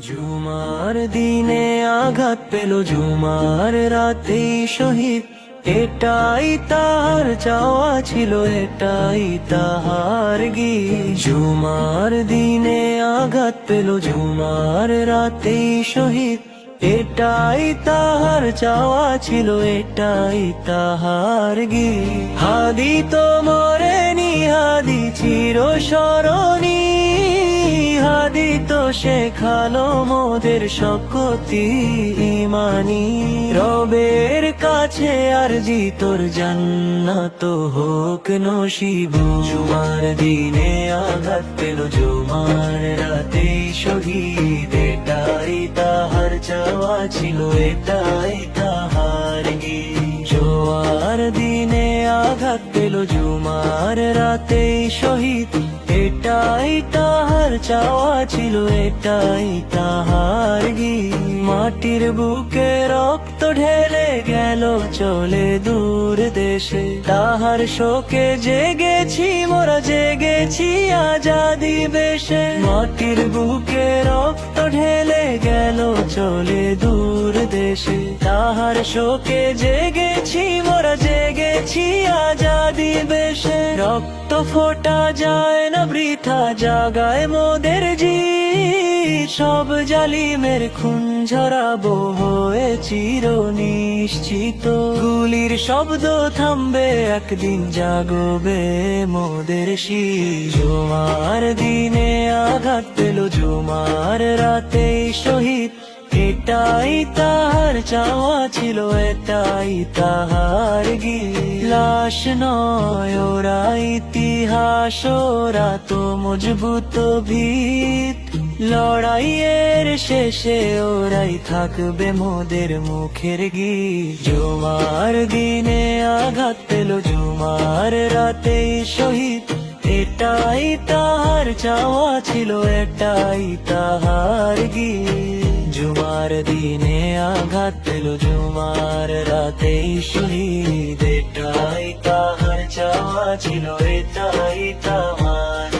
ঝুমার দিনে আঘাত পেল ঝুমার রাতে শহীদ। এটাই তাহার চাওয়া ছিল, এটাই তাহার গি ঝুমার দিনে আঘাত পেল ঝুমার রাতে শহীদ। এটাই তাহার চাওয়া ছিল, এটাই তাহার গি হাদি তো মরেনি, হাদি চির স্মরণী হাদি তো শেখালো মোদের শকতি ইমানি। রবের কাছে আর জি তোর জান্নাত হোক নসিব। জুমার দিনে আঘাত পেল জুমার রাতে শহীদ, এটাই তাহার চাওয়া ছিল, এটাই তাহার জোয়ার দিনে আঘাত পেল জুমার রাতে শহীদ এটাই তাহার চাওয়া ছিল, এটাই তাহার গি মাটির বুকে রক্ত ঢেলে গেল চলে দূর দেশে। তাহার শোকে জেগেছি, মোরা জেগেছি আজাদি বেশে। মাটির বুকে রক্ত ঢেলে গেল চলে দূর দেশে। তাহার শোকে জেগেছি, মোরা জেগেছি আজাদি রক্ত ফোটা যায় না বৃথা, জাগায় মোদের জি সব জালিমের খুন ঝরাবো হয়ে চির নিশ্চিত গুলির শব্দ থামবে, একদিন জাগবে মোদের শীষ জুমার দিনে আঘাত পেল, জুমার রাতে শহীদ এটাই তাহার চাওয়া ছিল, এটাই তাহার গি লাশ নয় ওরা ইতিহাস, ওরা তো মজবুত ভিত। লড়াইয়ের শেষে ওরাই থাকবে মোদের মুখের গি জুমার দিনে আঘাত পেল, জুমার রাতে শহীদ। এটাই তাহার চাওয়া ছিল, এটাই তাহার গি জুমার দিনে আঘাত পেল জুমার রাতে শহীদ এটাই তাহার চাওয়া ছিল এটাই তাহার